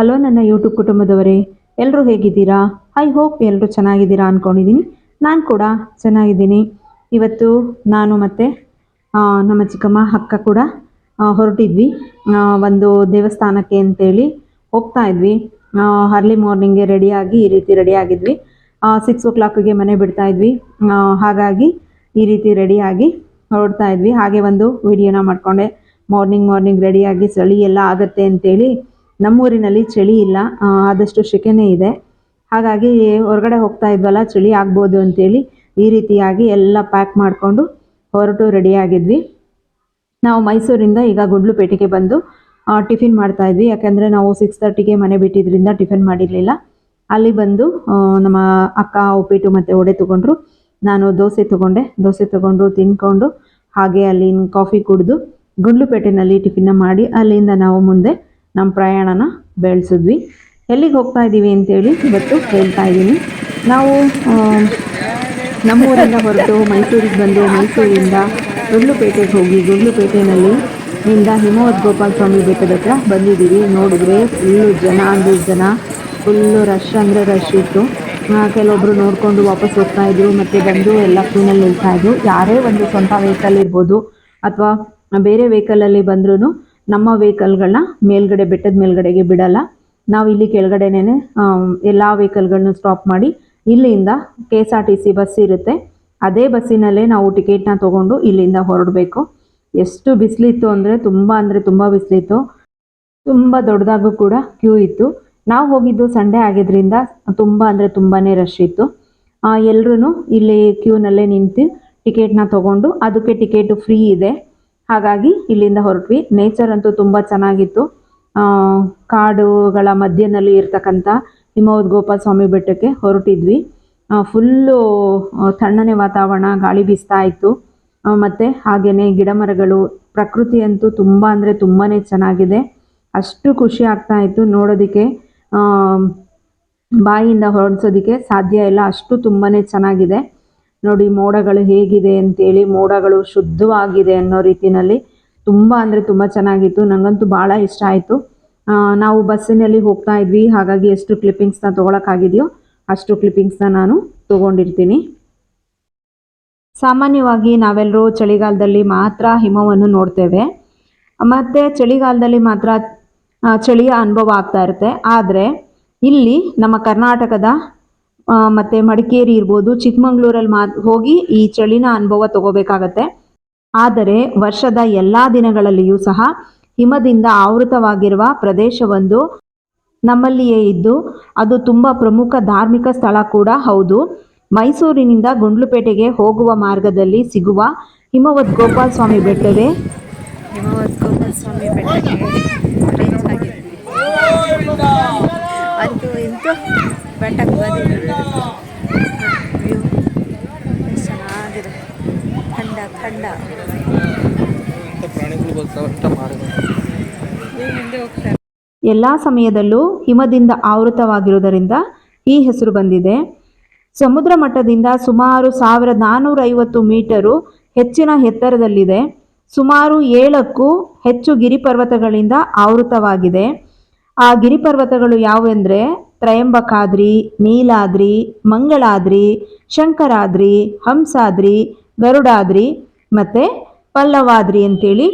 Hello ನನ್ನ YouTube ಕುಟುಂಬದವರೇ ಎಲ್ಲರೂ ಹೇಗಿದ್ದೀರಾ? ಐ ಹೋಪ್ ಎಲ್ಲರೂ ಚೆನ್ನಾಗಿದ್ದೀರಾ ಅಂದ್ಕೊಂಡಿದ್ದೀನಿ ನಾನು ಕೂಡ ಚೆನ್ನಾಗಿದ್ದೀನಿ. ಇವತ್ತು ನಾನು ಮತ್ತು ನಮ್ಮ ಚಿಕ್ಕಮ್ಮ, ಅಕ್ಕ ಕೂಡ ಹೊರಟಿದ್ವಿ. ಒಂದು ದೇವಸ್ಥಾನಕ್ಕೆ ಅಂತೇಳಿ ಹೋಗ್ತಾ ಇದ್ವಿ. ಅರ್ಲಿ ಮಾರ್ನಿಂಗ್ಗೆ ರೆಡಿಯಾಗಿ ಈ ರೀತಿ ರೆಡಿ ಆಗಿದ್ವಿ. ಸಿಕ್ಸ್ ಓ ಕ್ಲಾಕಿಗೆ ಮನೆ ಬಿಡ್ತಾ ಇದ್ವಿ. ಹಾಗಾಗಿ ಈ ರೀತಿ ರೆಡಿಯಾಗಿ ಹೊರಡ್ತಾ ಇದ್ವಿ. ಹಾಗೆ ಒಂದು ವಿಡಿಯೋನ ಮಾಡಿಕೊಂಡೆ. ಮಾರ್ನಿಂಗ್ ಮಾರ್ನಿಂಗ್ ರೆಡಿಯಾಗಿ ಚಳಿ ಎಲ್ಲ ಆಗುತ್ತೆ ಅಂತೇಳಿ ನಮ್ಮೂರಿನಲ್ಲಿ ಚಳಿ ಇಲ್ಲ ಆದಷ್ಟು ಸೆಕೆನೇ ಇದೆ. ಹಾಗಾಗಿ ಹೊರಗಡೆ ಹೋಗ್ತಾ ಇದ್ವಲ್ಲ, ಚಳಿ ಆಗ್ಬೋದು ಅಂತೇಳಿ ಈ ರೀತಿಯಾಗಿ ಎಲ್ಲ ಪ್ಯಾಕ್ ಮಾಡಿಕೊಂಡು ಹೊರಟು ರೆಡಿಯಾಗಿದ್ವಿ ನಾವು ಮೈಸೂರಿಂದ ಈಗ ಗುಂಡ್ಲುಪೇಟೆಗೆ ಬಂದು ಟಿಫಿನ್ ಮಾಡ್ತಾ ಇದ್ವಿ. ಯಾಕಂದರೆ ನಾವು ಸಿಕ್ಸ್ ತರ್ಟಿಗೆ ಮನೆ ಬಿಟ್ಟಿದ್ರಿಂದ ಟಿಫಿನ್ ಮಾಡಿರಲಿಲ್ಲ. ಅಲ್ಲಿ ಬಂದು ನಮ್ಮ ಅಕ್ಕ, ಉಪ್ಪಿಟ್ಟು ಮತ್ತು ಒಡೆ ತೊಗೊಂಡ್ರು. ನಾನು ದೋಸೆ ತೊಗೊಂಡೆ. ದೋಸೆ ತೊಗೊಂಡು ತಿನ್ಕೊಂಡು ಹಾಗೆ ಅಲ್ಲಿ ಕಾಫಿ ಕುಡಿದು ಗುಂಡ್ಲುಪೇಟೆಯಲ್ಲಿ ಟಿಫಿನ್ನ ಮಾಡಿ ಅಲ್ಲಿಂದ ನಾವು ಮುಂದೆ ನಮ್ಮ ಪ್ರಯಾಣನ ಬೆಳೆಸಿದ್ವಿ. ಎಲ್ಲಿಗೆ ಹೋಗ್ತಾ ಇದ್ದೀವಿ ಅಂತೇಳಿ ಇವತ್ತು ಹೇಳ್ತಾ ಇದ್ದೀನಿ ನಾವು ನಮ್ಮೂರಿಂದ ಹೊರಟು ಮೈಸೂರಿಗೆ ಬಂದು ಮೈಸೂರಿಂದ ಗುಂಡ್ಲುಪೇಟೆಗೆ ಹೋಗಿ ಗುಂಡ್ಲುಪೇಟೆಯಲ್ಲಿ ಇಂದ ಹಿಮವದ್ ಗೋಪಾಲ ಸ್ವಾಮಿ ಬೆಟ್ಟದ ಹತ್ರ ಬಂದಿದ್ದೀವಿ ನೋಡಿದ್ರೆ ಫುಲ್ಲು ಜನ ಅಂದರೆ ಜನ ಫುಲ್ಲು ರಶ್ ಅಂದರೆ ರಶ್ ಇತ್ತು. ಕೆಲವೊಬ್ಬರು ನೋಡಿಕೊಂಡು ವಾಪಸ್ ಹೋಗ್ತಾ ಇದ್ರು, ಮತ್ತು ಬಂದು ಎಲ್ಲ ಕ್ಯೂನಲ್ಲಿ ನಿಲ್ತಾ ಇದ್ರು. ಯಾರೇ ಒಂದು ಸ್ವಂತ ವೆಹಿಕಲ್ ಇರ್ಬೋದು, ಅಥವಾ ಬೇರೆ ವೆಹಿಕಲಲ್ಲಿ ಬಂದ್ರೂ ನಮ್ಮ ವೆಹಿಕಲ್ಗಳನ್ನ ಮೇಲ್ಗಡೆ, ಬೆಟ್ಟದ ಮೇಲ್ಗಡೆಗೆ ಬಿಡಲ್ಲ. ನಾವು ಇಲ್ಲಿ ಕೆಳಗಡೆನೇ ಎಲ್ಲ ವೆಹಿಕಲ್ಗಳನ್ನ ಸ್ಟಾಪ್ ಮಾಡಿ ಇಲ್ಲಿಂದ K S R T C bus ಇರುತ್ತೆ. ಅದೇ ಬಸ್ಸಿನಲ್ಲೇ ನಾವು ಟಿಕೆಟ್ನ ತೊಗೊಂಡು ಇಲ್ಲಿಂದ ಹೊರಡಬೇಕು. ಎಷ್ಟು ಬಿಸಿಲಿತ್ತು ಅಂದರೆ ತುಂಬ ಅಂದರೆ ತುಂಬ ಬಿಸಿಲಿತ್ತು. ತುಂಬ ದೊಡ್ಡದಾಗೂ ಕೂಡ ಕ್ಯೂ ಇತ್ತು. ನಾವು ಹೋಗಿದ್ದು ಸಂಡೇ ಆಗಿದ್ದರಿಂದ ತುಂಬ ಅಂದರೆ ತುಂಬಾ ರಶ್ ಇತ್ತು. ಎಲ್ಲರೂ ಇಲ್ಲಿ ಕ್ಯೂನಲ್ಲೇ ನಿಂತು ಟಿಕೆಟ್ನ ತೊಗೊಂಡು, ಅದಕ್ಕೆ ಟಿಕೆಟು ಫ್ರೀ ಇದೆ. ಹಾಗಾಗಿ ಇಲ್ಲಿಂದ ಹೊರಟ್ವಿ. ನೇಚರ್ ಅಂತೂ ತುಂಬ ಚೆನ್ನಾಗಿತ್ತು. ಕಾಡುಗಳ ಮಧ್ಯದಲ್ಲಿ ಇರ್ತಕ್ಕಂಥ ಹಿಮವದ್ ಗೋಪಾಲ ಸ್ವಾಮಿ ಬೆಟ್ಟಕ್ಕೆ ಹೊರಟಿದ್ವಿ ಫುಲ್ಲು ತಣ್ಣನೆ ವಾತಾವರಣ, ಗಾಳಿ ಬೀಸ್ತಾ ಇತ್ತು. ಮತ್ತು ಹಾಗೆಯೇ ಗಿಡ ಮರಗಳು ಪ್ರಕೃತಿ ಅಂತೂ ತುಂಬ ಅಂದರೆ ತುಂಬಾ ಚೆನ್ನಾಗಿದೆ. ಅಷ್ಟು ಖುಷಿ ಆಗ್ತಾ ಇತ್ತು ನೋಡೋದಕ್ಕೆ. ಬಾಯಿಯಿಂದ ಹೊರಡಿಸೋದಕ್ಕೆ ಸಾಧ್ಯ ಇಲ್ಲ. ಅಷ್ಟು ತುಂಬಾ ಚೆನ್ನಾಗಿದೆ. ನೋಡಿ ಮೋಡಗಳು ಹೇಗಿದೆ ಅಂತೇಳಿ ಮೋಡಗಳು ಶುದ್ಧವಾಗಿದೆ ಅನ್ನೋ ರೀತಿಯಲ್ಲಿ ತುಂಬ ಅಂದರೆ ತುಂಬ ಚೆನ್ನಾಗಿತ್ತು. ನನಗಂತೂ ಭಾಳ ಇಷ್ಟ ಆಯಿತು. ನಾವು ಬಸ್ಸಿನಲ್ಲಿ ಹೋಗ್ತಾ ಇದ್ವಿ. ಹಾಗಾಗಿ ಎಷ್ಟು ಕ್ಲಿಪ್ಪಿಂಗ್ಸ್ನ ತೊಗೊಳಕ್ಕಾಗಿದೆಯೋ ಅಷ್ಟು ಕ್ಲಿಪ್ಪಿಂಗ್ಸ್ನ ನಾನು ತೊಗೊಂಡಿರ್ತೀನಿ. ಸಾಮಾನ್ಯವಾಗಿ ನಾವೆಲ್ಲರೂ ಚಳಿಗಾಲದಲ್ಲಿ ಮಾತ್ರ ಹಿಮವನ್ನು ನೋಡ್ತೇವೆ. ಮತ್ತು ಚಳಿಗಾಲದಲ್ಲಿ ಮಾತ್ರ ಚಳಿಯ ಅನುಭವ ಆಗ್ತಾ ಇರುತ್ತೆ. ಆದರೆ ಇಲ್ಲಿ ನಮ್ಮ ಕರ್ನಾಟಕದ ಮತ್ತೆ ಮಡಿಕೇರಿ ಇರ್ಬೋದು, ಚಿಕ್ಕಮಂಗ್ಳೂರಲ್ಲಿ ಮಾ ಹೋಗಿ ಈ ಚಳಿನ ಅನುಭವ ತಗೋಬೇಕಾಗತ್ತೆ. ಆದರೆ ವರ್ಷದ ಎಲ್ಲ ದಿನಗಳಲ್ಲಿಯೂ ಸಹ ಹಿಮದಿಂದ ಆವೃತವಾಗಿರುವ ಪ್ರದೇಶವೊಂದು ನಮ್ಮಲ್ಲಿಯೇ ಇದ್ದು, ಅದು ತುಂಬ ಪ್ರಮುಖ ಧಾರ್ಮಿಕ ಸ್ಥಳ ಕೂಡ ಹೌದು. ಮೈಸೂರಿನಿಂದ ಗುಂಡ್ಲುಪೇಟೆಗೆ ಹೋಗುವ ಮಾರ್ಗದಲ್ಲಿ ಸಿಗುವ ಹಿಮವದ್ ಗೋಪಾಲ ಸ್ವಾಮಿ ಬೆಟ್ಟವೇ? ಹಿಮವದ್ ಗೋಪಾಲ ಸ್ವಾಮಿ ಬೆಟ್ಟಕ್ಕೆ ಅದು ಬೆಟ್ಟಕ್ಕೆ ಬಂದಿದ್ದೀವಿ ವ್ಯೂ ಚೆನ್ನಾಗಿದೆ. ಖಂಡ ಖಂಡ. ಪ್ರಾಣಿಗಳು ಎಲ್ಲ ಸಮಯದಲ್ಲೂ ಹಿಮದಿಂದ ಆವೃತವಾಗಿರುವುದರಿಂದ ಈ ಹೆಸರು ಬಂದಿದೆ. ಸಮುದ್ರ ಮಟ್ಟದಿಂದ ಸುಮಾರು ಸಾವಿರದ ನಾನ್ನೂರೈವತ್ತು ಮೀಟರು ಹೆಚ್ಚಿನ ಎತ್ತರದಲ್ಲಿದೆ. ಸುಮಾರು ಏಳಕ್ಕೂ ಹೆಚ್ಚು ಗಿರಿಪರ್ವತಗಳಿಂದ ಆವೃತವಾಗಿದೆ. ಆ ಗಿರಿಪರ್ವತಗಳು ಯಾವುವೆಂದರೆ ತ್ರಯಂಬಕಾದ್ರಿ, ನೀಲಾದ್ರಿ, ಮಂಗಳಾದ್ರಿ, ಶಂಕರಾದ್ರಿ, ಹಂಸಾದ್ರಿ, ಗರುಡಾದ್ರಿ, ಮತ್ತು ಪಲ್ಲವಾದ್ರಿ ಅಂತೇಳಿ.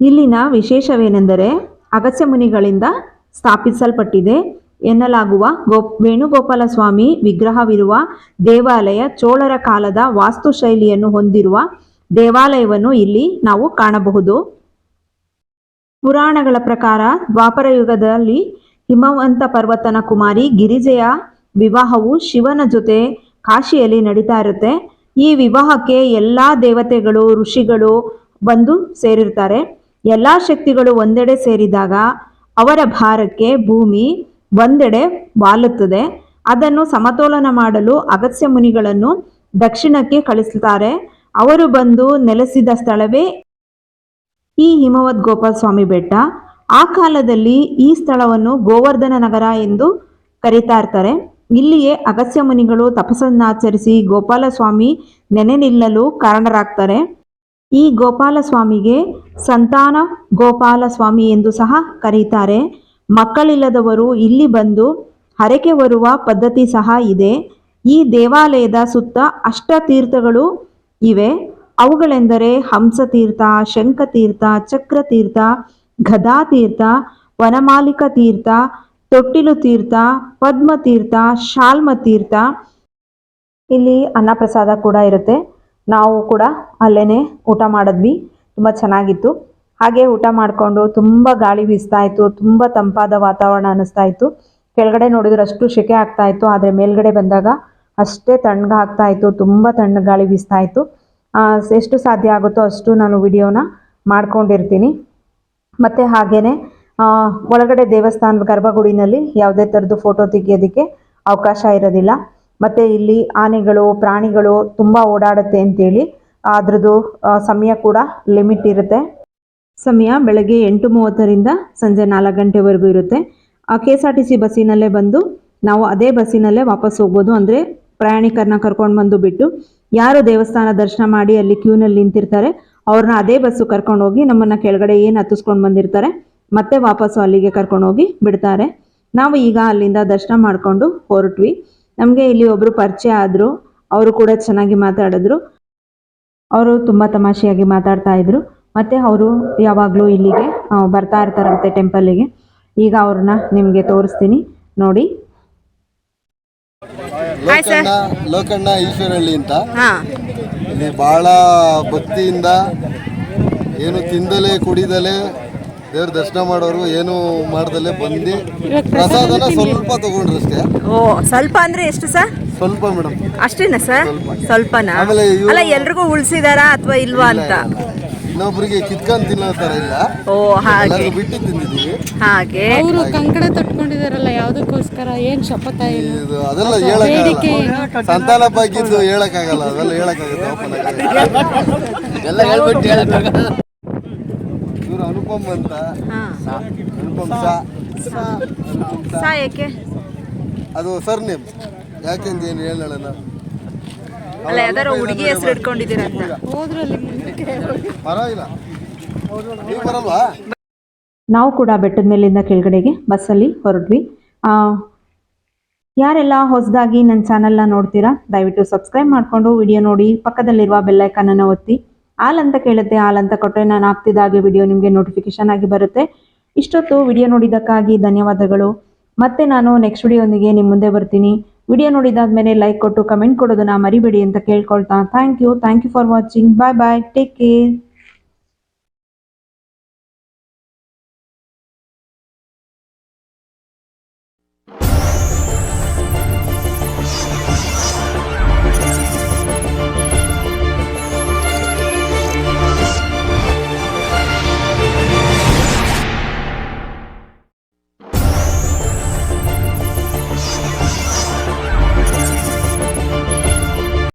ಇಲ್ಲಿನ ವಿಶೇಷವೇನೆಂದರೆ ಅಗಸ್ಯ ಮುನಿಗಳಿಂದ ಸ್ಥಾಪಿಸಲ್ಪಟ್ಟಿದೆ ಎನ್ನಲಾಗುವ ಗೋ ವೇಣುಗೋಪಾಲ ಸ್ವಾಮಿ ವಿಗ್ರಹವಿರುವ ದೇವಾಲಯ ಚೋಳರ ಕಾಲದ ವಾಸ್ತುಶೈಲಿಯನ್ನು ಹೊಂದಿರುವ ದೇವಾಲಯವನ್ನು ಇಲ್ಲಿ ನಾವು ಕಾಣಬಹುದು. ಪುರಾಣಗಳ ಪ್ರಕಾರ ದ್ವಾಪರ ಯುಗದಲ್ಲಿ ಹಿಮವಂತ ಪರ್ವತನ ಕುಮಾರಿ ಗಿರಿಜೆಯ ವಿವಾಹವು ಶಿವನ ಜೊತೆ ಕಾಶಿಯಲ್ಲಿ ನಡೀತಾ ಇರುತ್ತೆ. ಈ ವಿವಾಹಕ್ಕೆ ಎಲ್ಲ ದೇವತೆಗಳು, ಋಷಿಗಳು ಬಂದು ಸೇರಿರ್ತಾರೆ. ಎಲ್ಲ ಶಕ್ತಿಗಳು ಒಂದೆಡೆ ಸೇರಿದಾಗ ಅವರ ಭಾರಕ್ಕೆ ಭೂಮಿ ಒಂದೆಡೆ ಬಾಲುತ್ತದೆ ಅದನ್ನು ಸಮತೋಲನ ಮಾಡಲು ಅಗತ್ಯ ಮುನಿಗಳನ್ನು ದಕ್ಷಿಣಕ್ಕೆ ಕಳಿಸುತ್ತಾರೆ ಅವರು ಬಂದು ನೆಲೆಸಿದ ಸ್ಥಳವೇ ಈ ಹಿಮವದ್ ಗೋಪಾಲ ಸ್ವಾಮಿ ಬೆಟ್ಟ. ಆ ಕಾಲದಲ್ಲಿ ಈ ಸ್ಥಳವನ್ನು ಗೋವರ್ಧನ ನಗರ ಎಂದು ಕರೀತಾ ಇರ್ತಾರೆ. ಇಲ್ಲಿಯೇ ಅಗಸ್ಯ ಮುನಿಗಳು ತಪಸ್ಸನ್ನಾಚರಿಸಿ ಗೋಪಾಲಸ್ವಾಮಿ ನೆನೆ ನಿಲ್ಲಲು ಕಾರಣರಾಗ್ತಾರೆ. ಈ ಗೋಪಾಲ ಸ್ವಾಮಿಗೆ ಸಂತಾನ ಗೋಪಾಲಸ್ವಾಮಿ ಎಂದು ಸಹ ಕರೀತಾರೆ. ಮಕ್ಕಳಿಲ್ಲದವರು ಇಲ್ಲಿ ಬಂದು ಹರಕೆ ಬರುವ ಪದ್ಧತಿ ಸಹ ಇದೆ. ಈ ದೇವಾಲಯದ ಸುತ್ತ ಅಷ್ಟತೀರ್ಥಗಳು ಇವೆ. ಅವುಗಳೆಂದರೆ ಹಂಸತೀರ್ಥ, ಶಂಖತೀರ್ಥ, ಚಕ್ರತೀರ್ಥ ಗದಾತೀರ್ಥ ವನಮಾಲಿಕ ತೀರ್ಥ ತೊಟ್ಟಿಲು ತೀರ್ಥ ಪದ್ಮತೀರ್ಥ, ಶಾಲ್ಮತೀರ್ಥ. ಇಲ್ಲಿ ಅನ್ನಪ್ರಸಾದ ಕೂಡ ಇರುತ್ತೆ. ನಾವು ಕೂಡ ಅಲ್ಲೇ ಊಟ ಮಾಡಿದ್ವಿ. ತುಂಬ ಚೆನ್ನಾಗಿತ್ತು. ಹಾಗೆ ಊಟ ಮಾಡಿಕೊಂಡು ತುಂಬ ಗಾಳಿ ಬೀಸ್ತಾ ಇತ್ತು. ತುಂಬ ತಂಪಾದ ವಾತಾವರಣ ಅನ್ನಿಸ್ತಾ ಇತ್ತು. ಕೆಳಗಡೆ ನೋಡಿದ್ರೆ ಅಷ್ಟು ಸೆಕೆ ಆಗ್ತಾ ಇತ್ತು. ಆದರೆ ಮೇಲ್ಗಡೆ ಬಂದಾಗ ಅಷ್ಟೇ ತಣ್ಣಗೆ ಆಗ್ತಾ ಇತ್ತು. ತುಂಬ ತಣ್ಣ ಗಾಳಿ ಬೀಸ್ತಾ ಇತ್ತು. ಎಷ್ಟು ಸಾಧ್ಯ ಆಗುತ್ತೋ ಅಷ್ಟು ನಾನು ವಿಡಿಯೋನ ಮಾಡ್ಕೊಂಡಿರ್ತೀನಿ. ಮತ್ತು ಹಾಗೆಯೇ ಒಳಗಡೆ ದೇವಸ್ಥಾನದ ಗರ್ಭಗುಡಿನಲ್ಲಿ ಯಾವುದೇ ಥರದ್ದು ಫೋಟೋ ತೆಗೆಯೋದಕ್ಕೆ ಅವಕಾಶ ಇರೋದಿಲ್ಲ. ಮತ್ತು ಇಲ್ಲಿ ಆನೆಗಳು, ಪ್ರಾಣಿಗಳು ತುಂಬ ಓಡಾಡುತ್ತೆ ಅಂತೇಳಿ ಅದ್ರದ್ದು ಸಮಯ ಕೂಡ ಲಿಮಿಟ್ ಇರುತ್ತೆ. ಸಮಯ ಬೆಳಗ್ಗೆ ಎಂಟು ಮೂವತ್ತರಿಂದ ಸಂಜೆ ನಾಲ್ಕು ಗಂಟೆವರೆಗೂ ಇರುತ್ತೆ. K S R T C ಬಸ್ಸಿನಲ್ಲೇ ಬಂದು ನಾವು ಅದೇ ಬಸ್ಸಿನಲ್ಲೇ ವಾಪಸ್ ಹೋಗ್ಬೋದು. ಅಂದರೆ ಪ್ರಯಾಣಿಕರನ್ನ ಕರ್ಕೊಂಡು ಬಂದು ಬಿಟ್ಟು ಯಾರು ದೇವಸ್ಥಾನ ದರ್ಶನ ಮಾಡಿ ಅಲ್ಲಿ ಕ್ಯೂನಲ್ಲಿ ನಿಂತಿರ್ತಾರೆ ಅವ್ರನ್ನ ಅದೇ ಬಸ್ಸು ಕರ್ಕೊಂಡು ಹೋಗಿ ನಮ್ಮನ್ನು ಕೆಳಗಡೆ ಏನು ಹತ್ತಿಸ್ಕೊಂಡು ಬಂದಿರ್ತಾರೆ ಮತ್ತೆ ವಾಪಸ್ಸು ಅಲ್ಲಿಗೆ ಕರ್ಕೊಂಡು ಹೋಗಿ ಬಿಡ್ತಾರೆ. ನಾವು ಈಗ ಅಲ್ಲಿಂದ ದರ್ಶನ ಮಾಡಿಕೊಂಡು ಹೊರಟ್ವಿ. ನಮಗೆ ಇಲ್ಲಿ ಒಬ್ಬರು ಪರಿಚಯ ಆದರು ಅವರು ಕೂಡ ಚೆನ್ನಾಗಿ ಮಾತಾಡಿದ್ರು. ಅವರು ತುಂಬ ತಮಾಷೆಯಾಗಿ ಮಾತಾಡ್ತಾ ಇದ್ರು. ಮತ್ತು ಅವರು ಯಾವಾಗಲೂ ಇಲ್ಲಿಗೆ ಬರ್ತಾ ಇರ್ತಾರಂತೆ ಟೆಂಪಲ್ಲಿಗೆ ಈಗ ಅವ್ರನ್ನ ನಿಮಗೆ ತೋರಿಸ್ತೀನಿ ನೋಡಿ. ಲೋಕಣ್ಣ ಲೋಕಣ್ಣ ಈಶ್ವರಹಳ್ಳಿ ಅಂತ. ಹಾ. ಇಲ್ಲಿ ಬಹಳ ಭಕ್ತಿಯಿಂದ ಏನು ತಿಂದಲೇ ಕುಡಿದಲೇ ದೇವ್ರ ದರ್ಶನ ಮಾಡೋರು ಏನು ಮಾಡ್ದಲೇ ಬಂದು ಪ್ರಸಾದನ ಸ್ವಲ್ಪ ತಗೊಂಡ್ರು ಅಷ್ಟೇ. ಓ ಸ್ವಲ್ಪ ಅಂದ್ರೆ ಎಷ್ಟು ಸರ್? ಸ್ವಲ್ಪ ಮೇಡಮ್. ಅಷ್ಟೇನಾ ಸರ್? ಸ್ವಲ್ಪನಾ? ಅಲ್ಲ ಎಲ್ರಿಗೂ ಉಳಿಸಿದಾರಾ ಅಥವಾ ಇಲ್ವಾ ಅಂತ? ಇನ್ನೊಬ್ರಿಗೆ ಕಿತ್ಕೊಂಡ್ ತಿನ್ನೋ ತರ ಇಲ್ಲ. ಓ ಹಾಗೆ. ಎಲ್ಲರಿಗೂ ಬಿಟ್ಟು ತಿಂದಿದ್ದೀವಿ. ಹಾಗೆ. ಅವರು ಕಂಕಣ ತಟ್ಕೊಂಡಿದಾರಲ್ಲ ಯಾವ್ದಕ್ಕೋಸ್ಕರ ಏನ್ ಶಪಥ ಏನು? ಇದು ಅದೆಲ್ಲ ಹೇಳಕ್ಕಾಗಲ್ಲ. ಸಂತಾನ ಭಾಗ್ಯದ್ದು ಹೇಳಕ್ಕಾಗಲ್ಲ ಅದೆಲ್ಲ ಹೇಳಕ್ಕಾಗುತ್ತೆ ಓಪನ್ ಆಗಿ. ಎಲ್ಲ ಹೇಳ್ಬಿಟ್ಟು ಹೇಳಕ್ಕಾಗಲ್ಲ. ಇವ್ರು ಅನುಪಮ್ ಅಂತ. ಹಾ. ಅನುಪಮ್ ಸಾ. ಅನುಪಮ್ ಸಾ. ಏಕೆ ಅದು ಸರ್ ನೇಮ್. ಯಾಕೆಂದು ಏನು ಹೇಳೋಣ ಅಲ್ಲ ಯಾವ್ದಾರ ಹುಡುಗಿ ಹೆಸರು ಇಟ್ಕೊಂಡಿದ್ದೀರಾ ಅಂತ? ಹೋದ್ರಲ್ಲಿ ನೀವು ಕೂಡ ಬೆಟ್ಟದ ಮೇಲಿಂದ ಕೆಳಗಡೆಗೆ ಬಸ್ಸಲ್ಲಿ ಹೊರಟ್ವಿ. ಆ, ಯಾರೆಲ್ಲ ಹೊಸದಾಗಿ ನನ್ನ ಚಾನಲ್ನ ನೋಡ್ತೀರಾ ದಯವಿಟ್ಟು ಸಬ್ಸ್ಕ್ರೈಬ್ ಮಾಡಿಕೊಂಡು ವಿಡಿಯೋ ನೋಡಿ ಪಕ್ಕದಲ್ಲಿರುವ ಬೆಲ್ಲೈಕನನ್ನು ಒತ್ತಿ. ಆಲ್ ಅಂತ ಕೇಳುತ್ತೆ ಆಲ್ ಅಂತ ಕೊಟ್ಟರೆ ನಾನು ಹಾಕ್ತಿದ್ದಾಗೆ ವಿಡಿಯೋ ನಿಮಗೆ ನೋಟಿಫಿಕೇಶನ್ ಆಗಿ ಬರುತ್ತೆ. ಇಷ್ಟೊತ್ತು ವಿಡಿಯೋ ನೋಡಿದ್ದಕ್ಕಾಗಿ ಧನ್ಯವಾದಗಳು. ಮತ್ತೆ ನಾನು ನೆಕ್ಸ್ಟ್ ವಿಡಿಯೋನಿಗೆ ನಿಮ್ಮ ಮುಂದೆ ಬರ್ತೀನಿ. ವಿಡಿಯೋ ನೋಡಿದಾದ್ಮೇಲೆ ಲೈಕ್ ಕೊಟ್ಟು ಕಮೆಂಟ್ ಕೊಡೋದನ್ನ ಮರಿಬೇಡಿ ಅಂತ ಕೇಳ್ಕೊಳ್ತಾ. Thank you thank you for watching bye bye take care